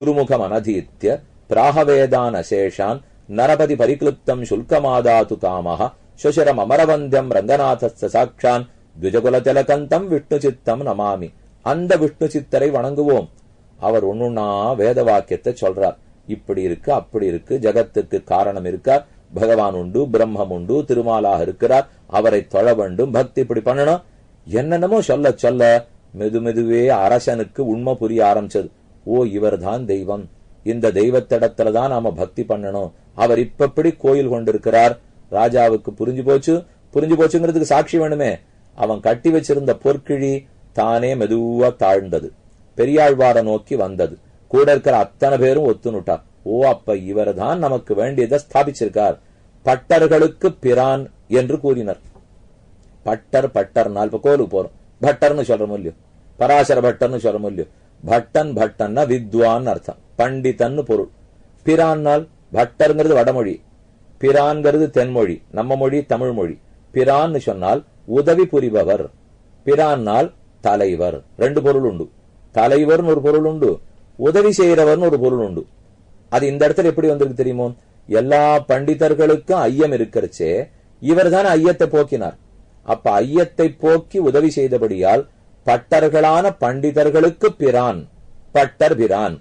குருமுகமனதீத்ய பிராகவேதான் அசேஷான் நரபதி பரிக்லுப்தம் சுல்கமாதாது காமஹ சுஷரம் அமரவந்தியம் ரங்கநாதஸ்த சாட்சான் துஜகுல திலகந்தம் விஷ்ணு சித்தம் நமாமி அந்த விஷ்ணு சித்தரை வணங்குவோம் அவர் ஒண்ணுன்னா வேத வாக்கியத்தை சொல்றார் இப்படி இருக்கு அப்படி இருக்கு ஜகத்துக்கு காரணம் இருக்கார் பகவான் உண்டு பிரம்மம் உண்டு திருமாலாக இருக்கிறார் அவரை தொழ வேண்டும் பக்தி இப்படி பண்ணணும் என்னென்னமோ சொல்ல சொல்ல மெது மெதுவே அரசனுக்கு உண்மை புரிய ஆரம்பிச்சது ஓ இவர்தான் தெய்வம். இந்த தெய்வத்திடத்துல தான் நாம பக்தி பண்ணணும். அவர் இப்ப எப்படி கோயில் கொண்டிருக்கிறார். ராஜாவுக்கு புரிஞ்சு போச்சு? புரிஞ்சு போச்சுங்கிறதுக்கு சாட்சி வேணுமே. அவன் கட்டி வச்சிருந்த பொற்கிழி தானே மெதுவா தாழ்ந்தது. பெரியாழ்வார நோக்கி வந்தது. கூட இருக்கிற அத்தனை பேரும் ஒத்துனுட்டார் ஓ அப்ப இவர் தான் நமக்கு வேண்டியதை ஸ்தாபிச்சிருக்கார். பட்டர்களுக்கு பிரான் என்று கூறினர். பட்டர் பட்டர் நாள் இப்ப கோலுக்கு போறோம். பட்டர்னு சொல்றோம் இல்லையோ? பராசர பட்டர்னு சொல்றோம் இல்லையோ? பட்டன் பட்டன்னா வித்வான் அர்த்தம். பண்டிதன்னு பொருள். பிரான்னால் பட்டருங்கிறது வடமொழி. பிரான்ங்கிறது தென்மொழி. நம்ம மொழி தமிழ் மொழி. பிரான்னு சொன்னால் உதவி புரிபவர். பிரான்னால் தலைவர். ரெண்டு பொருள் உண்டு. தலைவர்னு ஒரு பொருள் உண்டு. உதவி செய்கிறவர்னு ஒரு பொருள் உண்டு. அது இந்த இடத்துல எப்படி வந்திருக்கு தெரியுமோ? எல்லா பண்டிதர்களுக்கும் ஐயம் இருக்கிறச்சே இவர் தான் ஐயத்தை போக்கினார். அப்ப ஐயத்தை போக்கி உதவி செய்தபடியால் பட்டர்களான பண்டிதர்களுக்கு பிரான் பட்டர் பிரான்.